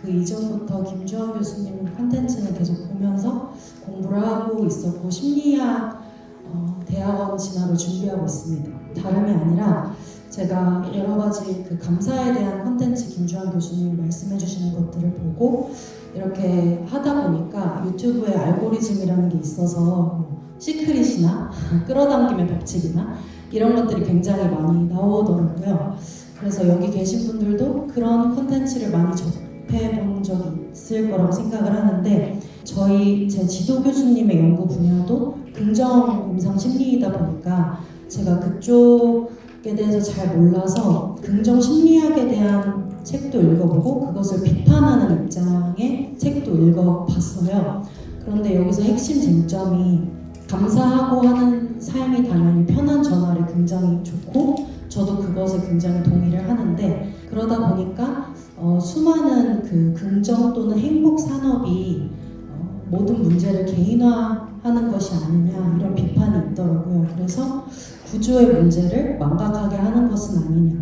그 이전부터 김주환 교수님 컨텐츠는 계속 보면서 공부를 하고 있었고 심리학 어, 대학원 진학을 준비하고 있습니다. 다름이 아니라 제가 여러 가지 그 감사에 대한 컨텐츠 김주환 교수님이 말씀해 주시는 것들을 보고 이렇게 하다 보니까 유튜브에 알고리즘이라는 게 있어서 뭐 시크릿이나 끌어당김의 법칙이나 이런 것들이 굉장히 많이 나오더라고요. 그래서 여기 계신 분들도 그런 콘텐츠를 많이 접 해본 적이 있을 거라고 생각을 하는데 저희 제 지도 교수님의 연구 분야도 긍정 임상 심리이다 보니까 제가 그쪽에 대해서 잘 몰라서 긍정 심리학에 대한 책도 읽어보고 그것을 비판하는 입장의 책도 읽어봤어요. 그런데 여기서 핵심 쟁점이 감사하고 하는 삶이 당연히 편한 전화를 굉장히 좋고 저도 그것에 굉장히 동의를 하는데 그러다 보니까 어, 수많은 그 긍정 또는 행복 산업이 어, 모든 문제를 개인화하는 것이 아니냐 이런 비판이 있더라고요. 그래서 구조의 문제를 망각하게 하는 것은 아니냐.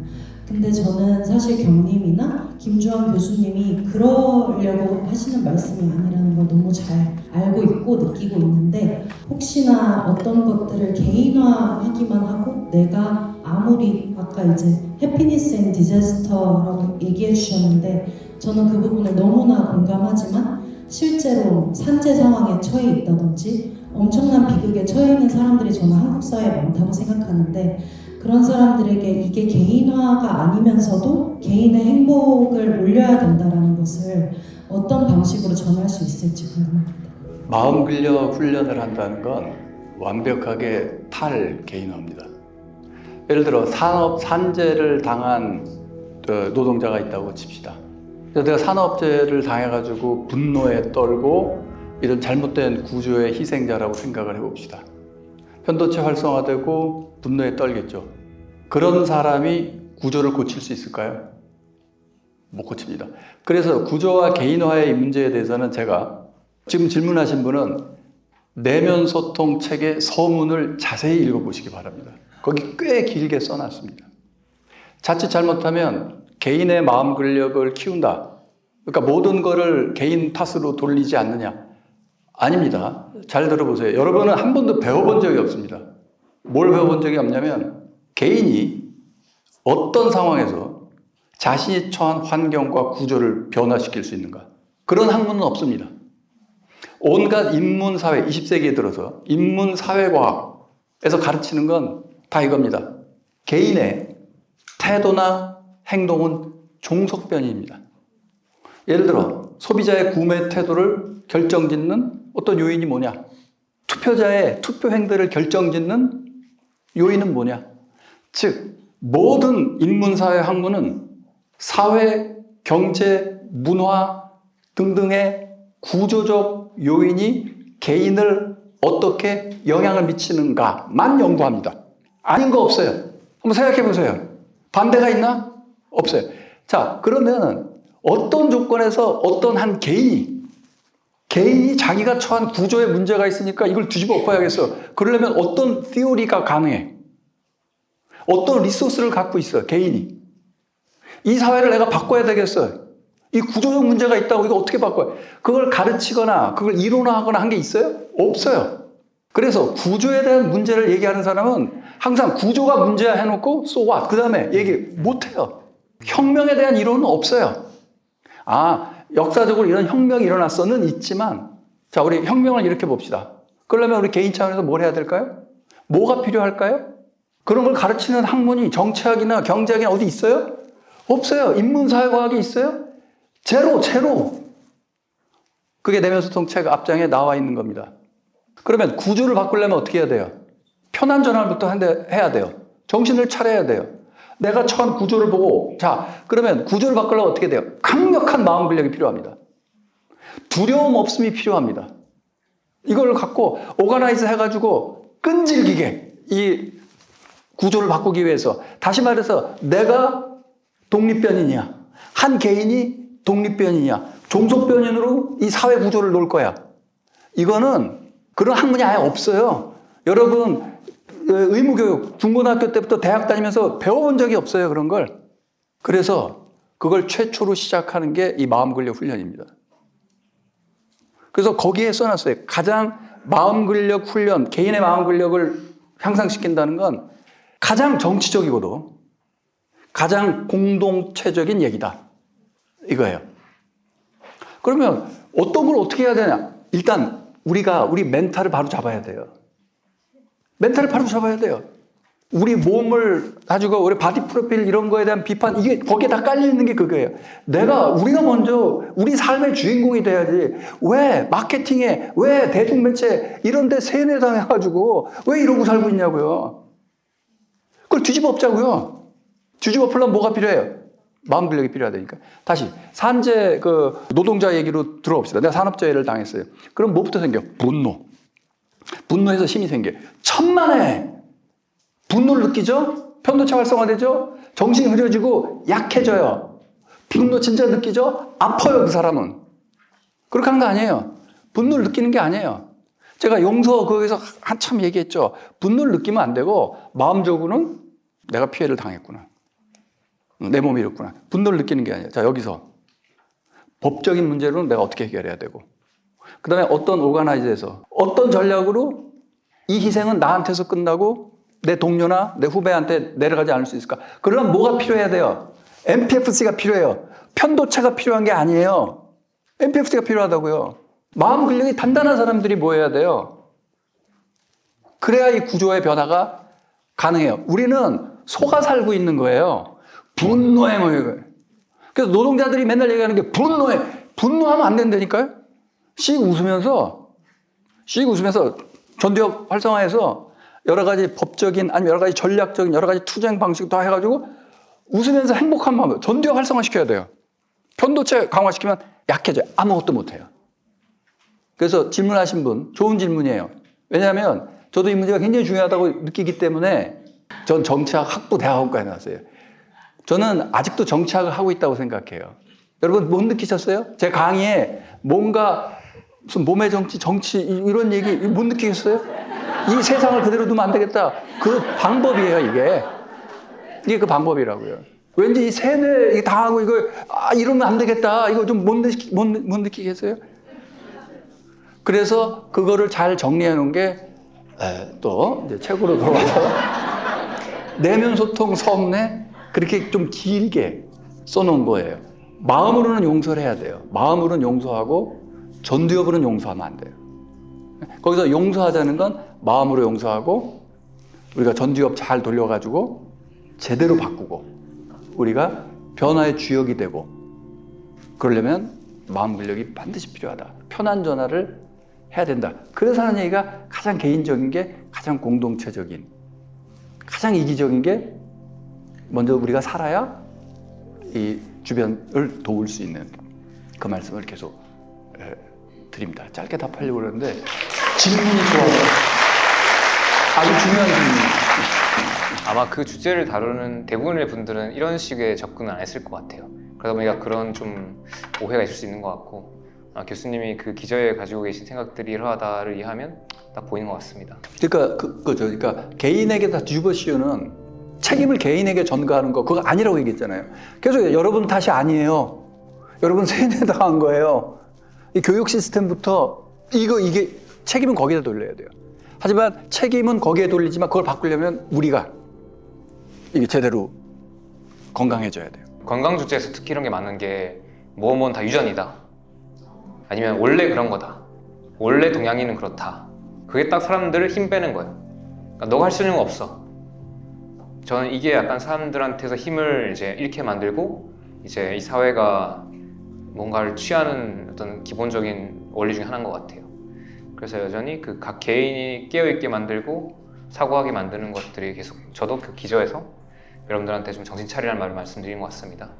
근데 저는 사실 경님이나 김주환 교수님이 그러려고 하시는 말씀이 아니라는 걸 너무 잘 알고 있고 느끼고 있는데 혹시나 어떤 것들을 개인화하기만 하고 내가 아무리 아까 이제 해피니스 앤 디자스터라고 얘기해 주셨는데 저는 그 부분에 너무나 공감하지만 실제로 산재 상황에 처해 있다든지 엄청난 비극에 처해 있는 사람들이 저는 한국 사회에 많다고 생각하는데 그런 사람들에게 이게 개인화가 아니면서도 개인의 행복을 올려야 된다라는 것을 어떤 방식으로 전할 수 있을지 궁금합니다. 마음 근력 훈련을 한다는 건 완벽하게 탈 개인화입니다. 예를 들어 산업 산재를 당한 어, 노동자가 있다고 칩시다. 내가 산업재해를 당해가지고 분노에 떨고 이런 잘못된 구조의 희생자라고 생각을 해봅시다. 편도체 활성화되고 분노에 떨겠죠. 그런 사람이 구조를 고칠 수 있을까요? 못 고칩니다. 그래서 구조와 개인화의 이 문제에 대해서는 제가 지금 질문하신 분은 내면 소통 책의 서문을 자세히 읽어보시기 바랍니다. 거기 꽤 길게 써놨습니다. 자칫 잘못하면 개인의 마음 근력을 키운다. 그러니까 모든 거를 개인 탓으로 돌리지 않느냐. 아닙니다. 잘 들어보세요. 여러분은 한 번도 배워본 적이 없습니다. 뭘 배워본 적이 없냐면 개인이 어떤 상황에서 자신이 처한 환경과 구조를 변화시킬 수 있는가. 그런 학문은 없습니다. 온갖 인문사회, 20세기에 들어서 인문사회과학에서 가르치는 건 다 이겁니다. 개인의 태도나 행동은 종속변이입니다. 예를 들어 소비자의 구매 태도를 결정 짓는 어떤 요인이 뭐냐? 투표자의 투표 행태를 결정 짓는 요인은 뭐냐? 즉 모든 인문사회 학문은 사회, 경제, 문화 등등의 구조적 요인이 개인을 어떻게 영향을 미치는가만 연구합니다. 아닌 거 없어요. 한번 생각해 보세요. 반대가 있나? 없어요. 자, 그러면 어떤 조건에서 어떤 한 개인이 개인이 자기가 처한 구조에 문제가 있으니까 이걸 뒤집어 엎어야겠어. 그러려면 어떤 티오리가 가능해? 어떤 리소스를 갖고 있어, 개인이. 이 사회를 내가 바꿔야 되겠어. 이 구조적 문제가 있다고 이거 어떻게 바꿔요? 그걸 가르치거나 그걸 이론화하거나 한 게 있어요? 없어요. 그래서 구조에 대한 문제를 얘기하는 사람은 항상 구조가 문제야 해놓고 so what? 그 다음에 얘기 못해요. 혁명에 대한 이론은 없어요. 아, 역사적으로 이런 혁명이 일어났어는 있지만 자, 우리 혁명을 이렇게 봅시다. 그러려면 우리 개인 차원에서 뭘 해야 될까요? 뭐가 필요할까요? 그런 걸 가르치는 학문이 정치학이나 경제학이나 어디 있어요? 없어요. 인문사회과학이 있어요? 제로, 제로. 그게 내면소통 책 앞장에 나와 있는 겁니다. 그러면 구조를 바꾸려면 어떻게 해야 돼요? 편한 전환부터 해야 돼요. 정신을 차려야 돼요. 내가 처한 구조를 보고, 자, 그러면 구조를 바꾸려면 어떻게 돼요? 강력한 마음 근력이 필요합니다. 두려움 없음이 필요합니다. 이걸 갖고 오가나이즈 해가지고 끈질기게 이 구조를 바꾸기 위해서 다시 말해서 내가 독립변이냐, 한 개인이 독립변이냐, 종속변인으로 이 사회 구조를 놓을 거야. 이거는 그런 학문이 아예 없어요. 여러분, 어, 의무교육, 중고등학교 때부터 대학 다니면서 배워본 적이 없어요, 그런 걸. 그래서 그걸 최초로 시작하는 게 이 마음 근력 훈련입니다. 그래서 거기에 써놨어요. 가장 마음 근력 훈련, 개인의 마음 근력을 향상시킨다는 건 가장 정치적이고도 가장 공동체적인 얘기다. 이거예요. 그러면 어떤 걸 어떻게 해야 되냐? 일단 우리가 우리 멘탈을 바로 잡아야 돼요. 멘탈을 바로 잡아야 돼요. 우리 몸을 가지고 우리 바디 프로필 이런 거에 대한 비판 이게 거기에 다 깔려 있는 게 그거예요. 내가 우리가 먼저 우리 삶의 주인공이 돼야지. 왜 마케팅에 왜 대중매체 이런 데 세뇌당해 가지고 왜 이러고 살고 있냐고요. 그걸 뒤집어 엎자고요. 뒤집어 풀려면 뭐가 필요해요? 마음 근력이 필요하다니까. 다시 산재 그 노동자 얘기로 들어봅시다. 내가 산업재해를 당했어요. 그럼 뭐부터 생겨? 분노. 분노해서 힘이 생겨. 천만에 분노를 느끼죠? 편도체 활성화되죠? 정신이 흐려지고 약해져요. 분노 진짜 느끼죠? 아파요, 그 사람은. 그렇게 하는 거 아니에요. 분노를 느끼는 게 아니에요. 제가 용서 거기서 한참 얘기했죠. 분노를 느끼면 안 되고 마음적으로는 내가 피해를 당했구나. 내 몸이 이렇구나. 분노를 느끼는 게 아니에요. 자, 여기서 법적인 문제로는 내가 어떻게 해결해야 되고 그 다음에 어떤 오가나이즈에서 어떤 전략으로 이 희생은 나한테서 끝나고 내 동료나 내 후배한테 내려가지 않을 수 있을까? 그러면 뭐가 필요해야 돼요? MPFC가 필요해요. 편도체가 필요한 게 아니에요. MPFC가 필요하다고요. 마음 근력이 단단한 사람들이 뭐 해야 돼요? 그래야 이 구조의 변화가 가능해요. 우리는 속아 살고 있는 거예요. 뭐 이거. 그래서 노동자들이 맨날 얘기하는 게 분노해. 분노하면 안 된다니까요. 씩 웃으면서 씩 웃으면서 전두엽 활성화해서 여러 가지 법적인 아니면 여러 가지 전략적인 여러 가지 투쟁 방식 다 해가지고 웃으면서 행복한 마음 전두엽 활성화 시켜야 돼요. 편도체 강화시키면 약해져요. 아무것도 못해요. 그래서 질문하신 분 좋은 질문이에요. 왜냐하면 저도 이 문제가 굉장히 중요하다고 느끼기 때문에 전 정치학 학부 대학원까지 나왔어요. 저는 아직도 정치학을 하고 있다고 생각해요. 여러분 못 느끼셨어요? 제 강의에 뭔가 무슨 몸의 정치, 정치 이- 이런 얘기 못 느끼겠어요? 이 세상을 그대로 두면 안 되겠다. 그 방법이에요, 이게. 이게 그 방법이라고요. 왠지 이 세뇌 당하고 이거 아 이러면 안 되겠다. 이거 좀 못 느끼 못, 느- 못 느끼겠어요? 그래서 그거를 잘 정리해 놓은 게또 이제 책으로 돌아와서 내면 소통 섭내 그렇게 좀 길게 써놓은 거예요. 마음으로는 용서를 해야 돼요. 마음으로는 용서하고 전두엽으로는 용서하면 안 돼요. 거기서 용서하자는 건 마음으로 용서하고 우리가 전두엽 잘 돌려가지고 제대로 바꾸고 우리가 변화의 주역이 되고 그러려면 마음 근력이 반드시 필요하다. 편한 전화를 해야 된다. 그래서 하는 얘기가 가장 개인적인 게 가장 공동체적인 가장 이기적인 게 먼저 우리가 살아야 이 주변을 도울 수 있는 그 말씀을 계속 에, 드립니다. 짧게 답하려고 그러는데 질문이 좋아요. 아주 중요한 질문이에요. 아마 그 주제를 다루는 대부분의 분들은 이런 식의 접근은 안 했을 것 같아요. 그러다 보니까 그런 좀 오해가 있을 수 있는 것 같고 아, 교수님이 그 기저에 가지고 계신 생각들이 이러하다를 이해하면 딱 보이는 것 같습니다. 그러니까 그, 그죠. 그러니까 개인에게 다 뒤집어 씌우는 책임을 개인에게 전가하는 거 그거 아니라고 얘기했잖아요. 계속 여러분 탓이 아니에요. 여러분 세뇌당한 거예요. 이 교육 시스템부터 이거 이게 책임은 거기다 돌려야 돼요. 하지만 책임은 거기에 돌리지만 그걸 바꾸려면 우리가 이게 제대로 건강해져야 돼요. 건강 주제에서 특히 이런 게 많은 게 뭐뭐 다 유전이다. 아니면 원래 그런 거다. 원래 동양인은 그렇다. 그게 딱 사람들을 힘 빼는 거예요. 그러니까 너가 할 수 있는 거 없어. 저는 이게 약간 사람들한테서 힘을 이제 잃게 만들고 이제 이 사회가 뭔가를 취하는 어떤 기본적인 원리 중에 하나인 것 같아요. 그래서 여전히 그 각 개인이 깨어있게 만들고 사고하게 만드는 것들이 계속 저도 그 기저에서 여러분들한테 좀 정신 차리라는 말을 말씀드린 것 같습니다.